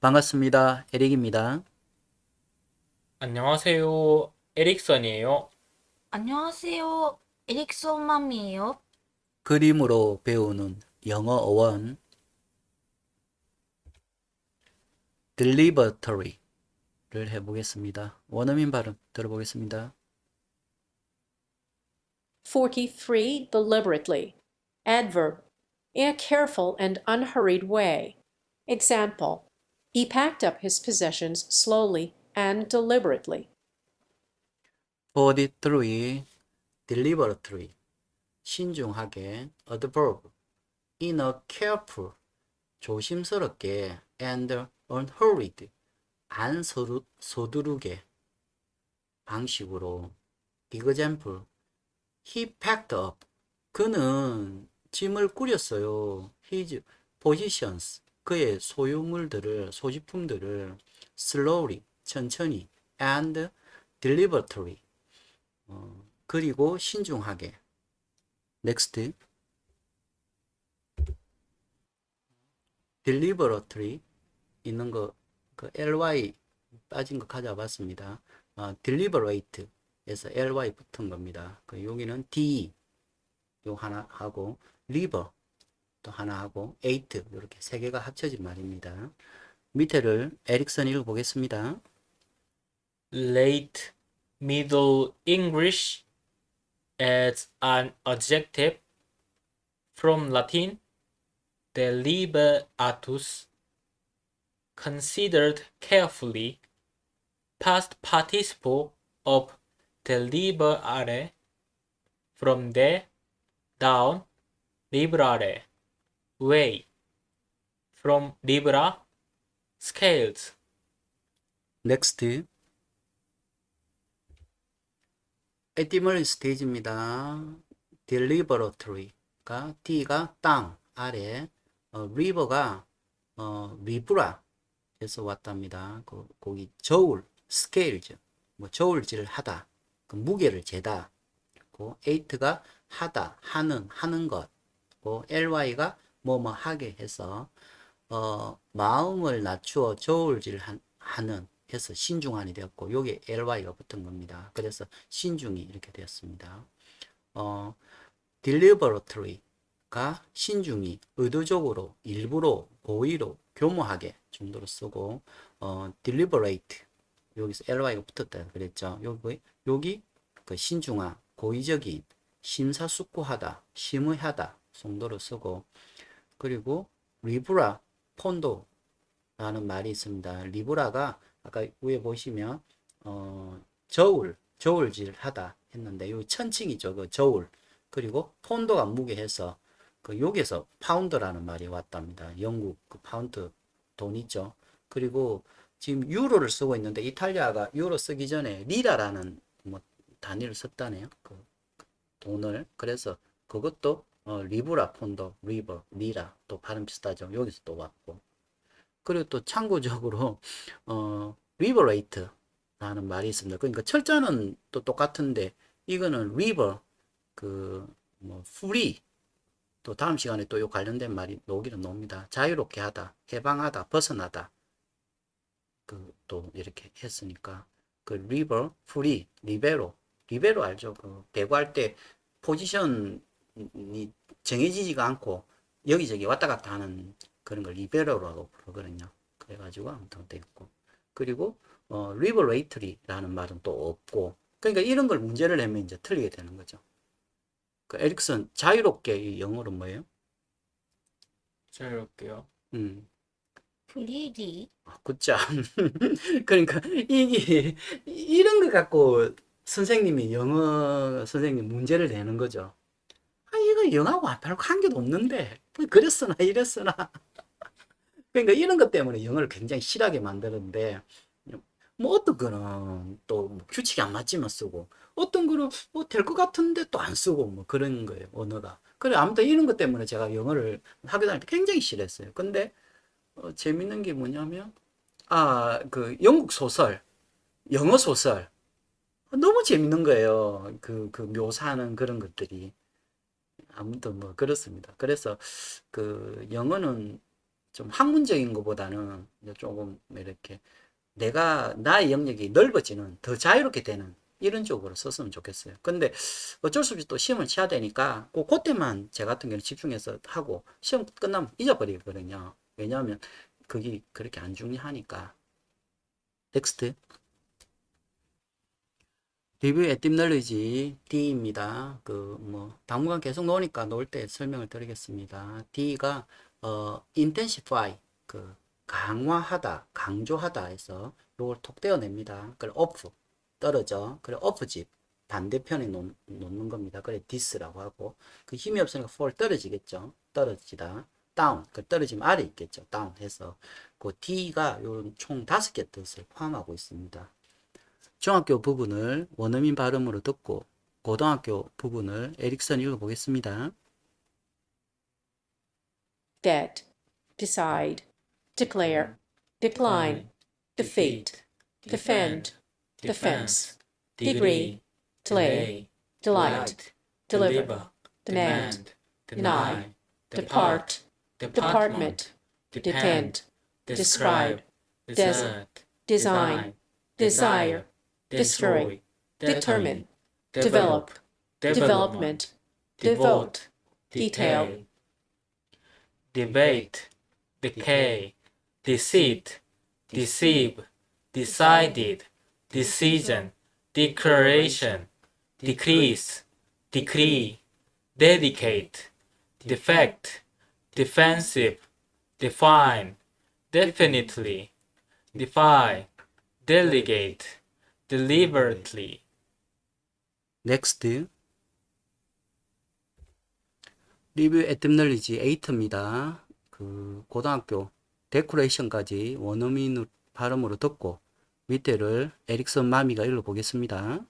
반갑습니다. 에릭입니다. 안녕하세요. 에릭선이에요. 안녕하세요. 에릭슨 맘이에요. 그림으로 배우는 영어 어원 Delivery를 해보겠습니다. 원어민 발음 들어보겠습니다. 43. Deliberately. Adverb. In a careful and unhurried way. Example. He packed up his possessions slowly and deliberately. 43. deliberately 신중하게 adverb in a careful 조심스럽게 and unhurried 안 서두, 서두르게 방식으로 example he packed up 그는 짐을 꾸렸어요 his possessions 그의 소유물들을 소지품들을 slowly 천천히 and deliberately 어, 그리고 신중하게 next deliberately 있는 거, 그 ly 빠진 거 가져봤습니다. 어, deliberate에서 ly 붙은 겁니다. 그 여기는 d 요 하나 하고 liver 또 하나 하고 eight 이렇게 세 개가 합쳐진 말입니다. 밑에를 에릭슨 읽어보겠습니다. Late Middle English as an adjective from Latin deliberatus considered carefully past participle of deliberare from the down liberare way from libera scales. Next. 에티멀 스테이지입니다. deliberatory가 D가 땅 아래 어, river가 어, 리브라에서 왔답니다. 그 거기 저울 scales 뭐 저울질을 하다 그 무게를 재다. 그 eight가 하다 하는 하는 것. 그 ly가 뭐 뭐 하게 해서 어, 마음을 낮추어 저울질 한- 하는 해서 신중한이 되었고 요게 ly가 붙은 겁니다. 그래서 신중이 이렇게 되었습니다. 어, deliberary가 신중히 의도적으로 일부러 고의로 교모하게 정도로 쓰고 어, deliberate 여기서 ly가 붙었다 그랬죠. 여기 여기 그 신중한 고의적인 심사숙고하다 심의하다 정도로 쓰고 그리고 리브라 폰도라는 말이 있습니다. 리브라가 아까 위에 보시면 어, 저울 저울질 하다 했는데 요 천칭이죠. 그 저울 그리고 폰도가 무게해서 그 여기서 파운드라는 말이 왔답니다. 영국 그 파운드 돈 있죠. 그리고 지금 유로를 쓰고 있는데 이탈리아가 유로 쓰기 전에 리라라는 뭐 단위를 썼다네요. 그 돈을 그래서 그것도 어, 리브라 폰도 리버 리라 또 발음 비슷하죠. 여기서 또 왔고 그리고 또 참고적으로 어, 리버 레이트라는 말이 있습니다. 그러니까 철자는 또 똑같은데 이거는 리버 그뭐 free 또 다음 시간에 또 요 관련된 말이 녹이는 놉니다. 자유롭게 하다, 해방하다, 벗어나다. 그 또 이렇게 했으니까 그 리버, 프리, 리베로, 리베로 알죠? 그 배구할 때 포지션이 정해지지가 않고 여기저기 왔다 갔다 하는 그런 걸 리베로라고 부르거든요. 그래가지고 아무튼 됐고 그리고 어, 리버레이터리라는 말은 또 없고 그러니까 이런 걸 문제를 내면 이제 틀리게 되는 거죠. 그 에릭슨 자유롭게 이 영어로 뭐예요? 자유롭게요. 음, 프리디. 아, 굿잡. 그러니까 이게 이런 거 갖고 선생님이 영어 선생님 문제를 내는 거죠. 아 이거 영어하고 별로 관계도 없는데 뭐 그랬으나 이랬으나. 그러니까 이런 것 때문에 영어를 굉장히 싫어하게 만드는데 뭐 어떤 거는 또뭐 규칙이 안 맞지만 쓰고 어떤 거는 뭐 될 것 같은데 또 안 쓰고 뭐 그런 거예요 언어가. 그래 아무튼 이런 것 때문에 제가 영어를 학교 다닐 때 굉장히 싫어했어요. 근데 어, 재밌는 게 뭐냐면 아 그 영국 소설 영어 소설 너무 재밌는 거예요. 그 그 묘사하는 그런 것들이 아무튼 뭐 그렇습니다. 그래서 그 영어는 좀 학문적인 것보다는 조금 이렇게 내가 나의 영역이 넓어지는 더 자유롭게 되는 이런 쪽으로 썼으면 좋겠어요. 근데 어쩔 수 없이 또 시험을 치야 되니까 꼭 그때만 제 같은 경우는 집중해서 하고 시험 끝나면 잊어버리거든요. 왜냐하면 그게 그렇게 안 중요하니까. 넥스트. 리뷰 에티멀로지 D입니다. 그 뭐 당분간 계속 노니까 놓을 때 설명을 드리겠습니다. D가 어 intensify 그 강화하다, 강조하다 해서 요걸 톡 떼어냅니다. 그래 off 떨어져. 그래 opposite 반대편에 놓, 놓는 겁니다. 그래 this라고 하고 그 힘이 없으니까 fall 떨어지겠죠. 떨어지다. down 그 떨어지면 아래 있겠죠. down 해서 그 D가 요런 총 다섯 개 뜻을 포함하고 있습니다. 중학교 부분을 원어민 발음으로 듣고 고등학교 부분을 에릭슨 읽어보겠습니다. dead, decide, declare, decline, defeat, defend, defense, degree, delay, delight, deliver, demand, deny, depart, department, depend, describe, desert, design, desire, destroy, determine, develop, development, devote, detail, debate, decay, deceit, deceive, decided, decision, declaration, decrease, decree, dedicate, defect, defensive, define, definitely, defy, delegate, deliberately. 넥스트 리뷰 에티멀리지 8입니다. 그 고등학교 데코레이션까지 원어민 발음으로 듣고 밑에를 에릭슨 마미가 읽어 보겠습니다.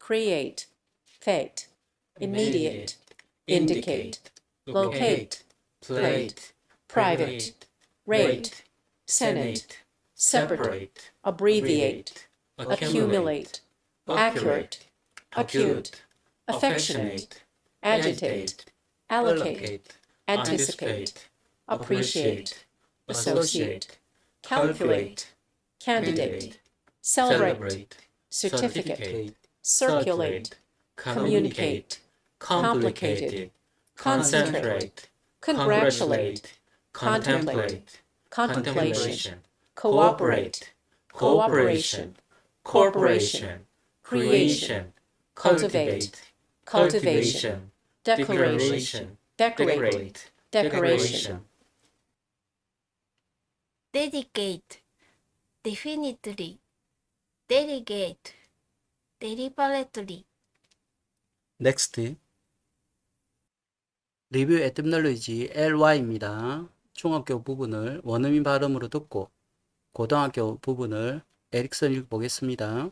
create, fate, immediate, indicate, locate, plate, private, rate, senate, separate, abbreviate, accumulate, accurate, acute, affectionate, agitate, allocate, anticipate, appreciate, associate, calculate, candidate, celebrate, certificate, circulate, communicate, complicated, concentrate, congratulate, contemplate, contemplation, cooperate, cooperation, corporation, creation, cultivate, cultivation, declaration, decorate, decoration, dedicate, definitely, delegate, deliberately, 넥스트 리뷰 에티멀로지 LY입니다. 중학교 부분을 원어민 발음으로 듣고 고등학교 부분을 에릭슨 읽어보겠습니다.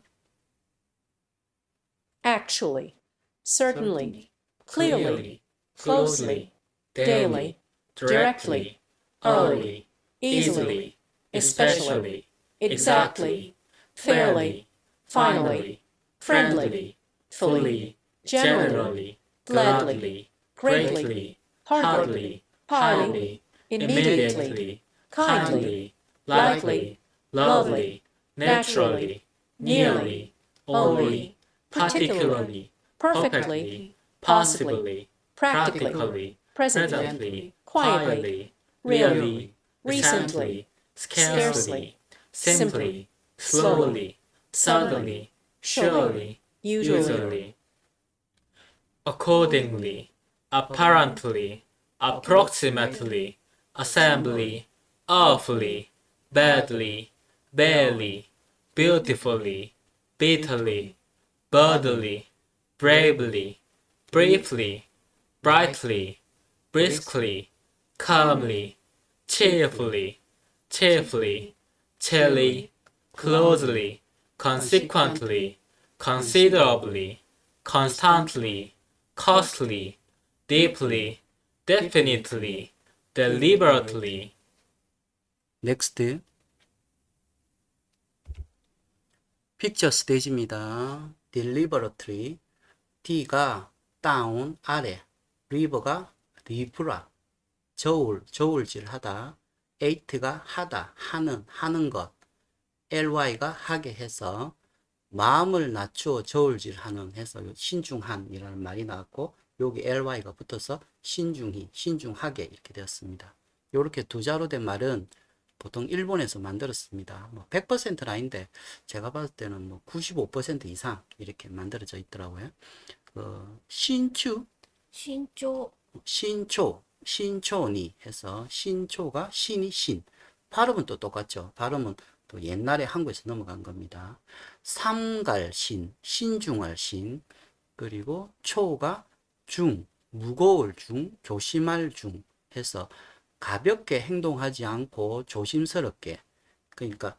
actually, certainly, clearly, closely, daily, directly, early, easily, especially, exactly, fairly, finally, friendly, fully, generally, gladly, greatly, hardly, partly, immediately, kindly, likely, lovely, naturally, nearly, only, particularly, perfectly, possibly, practically, presently, quietly, really, recently, scarcely, simply, slowly, suddenly, surely, usually, accordingly, apparently, approximately, assembly, awfully, badly, barely, beautifully, bitterly, bodily, bravely, briefly, brightly, briskly, calmly, cheerfully, cheerfully, chilly, closely, consequently, considerably, constantly, costly, deeply, definitely, deliberately, 넥스트 픽처 스테이지입니다. deliberately D가 down 아래 리버가 리브라 저울, 저울질하다. eat가 하다, 하는, 하는 것. ly가 하게 해서 마음을 낮추어 저울질하는 해서 요 신중한이라는 말이 나왔고 여기 ly가 붙어서 신중히, 신중하게 이렇게 되었습니다. 이렇게 두 자로 된 말은 보통 일본에서 만들었습니다. 뭐 100%는 아닌데 제가 봤을 때는 뭐 95% 이상 이렇게 만들어져 있더라고요. 그 신추, 身長 신초, 신초니 해서 신초가 신이 신. 발음은 또 똑같죠. 발음은 또 옛날에 한국에서 넘어간 겁니다. 삼갈 신, 신중할 신. 그리고 초가 중, 무거울 중, 조심할 중 해서 가볍게 행동하지 않고 조심스럽게. 그러니까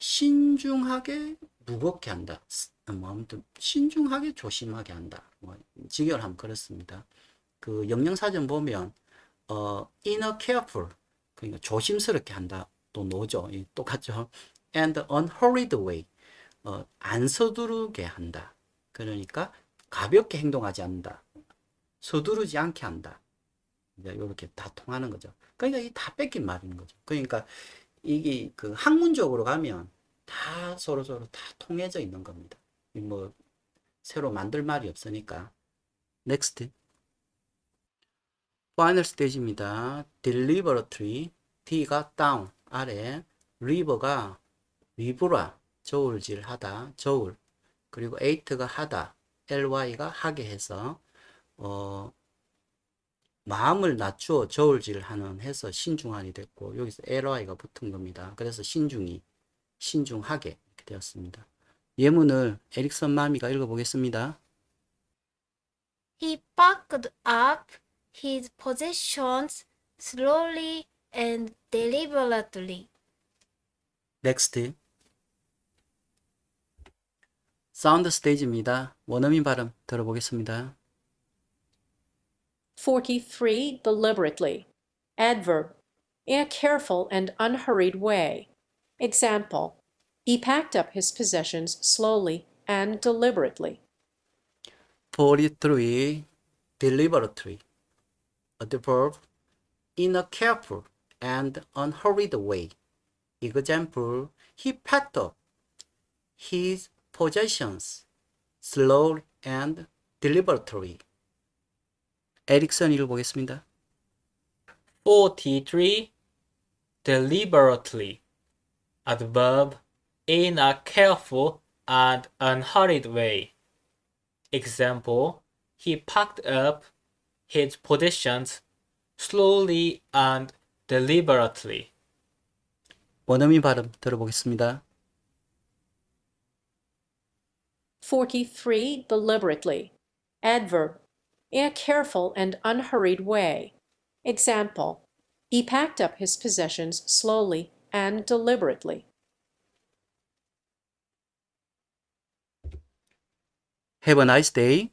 신중하게 무겁게 한다. 스- 뭐 아무튼 신중하게 조심하게 한다. 뭐 직역하면 그렇습니다. 그 영양사전 보면 어 inner careful 그러니까 조심스럽게 한다 또 노죠 이 똑같죠 and unhurried way 어, 안 서두르게 한다 그러니까 가볍게 행동하지 않는다 서두르지 않게 한다 이제 이렇게 다 통하는 거죠. 그러니까 이 다 뺏긴 말인 거죠. 그러니까 이게 그 학문적으로 가면 다 서로 서로 다 통해져 있는 겁니다. 이뭐 새로 만들 말이 없으니까. Next. 파이널 스테이지입니다. deliberately D가 down. 아래 river가 리브라 저울질하다. 저울. 그리고 eight가 하다. Ly가 하게 해서 어 마음을 낮추어 저울질 하는 해서 신중한이 됐고 여기서 ly가 붙은 겁니다. 그래서 신중히 신중하게 되었습니다. 예문을 에릭선 마미가 읽어보겠습니다. He packed up his possessions slowly and deliberately. 넥스트 사운드 스테이지입니다. 원어민 발음 들어보겠습니다. 43. Deliberately. Adverb. In a careful and unhurried way. Example. He packed up his possessions slowly and deliberately. 43. Deliberately. Adverb. In a careful and unhurried way. Example. He packed up his possessions slowly and deliberately. 에릭선 읽어보겠습니다. 43. Deliberately. Adverb in a careful and unhurried way. Example, he packed up his possessions slowly and deliberately. 원어민 발음 들어보겠습니다. 43. Deliberately. Adverb. in a careful and unhurried way. Example. He packed up his possessions slowly and deliberately. Have a nice day.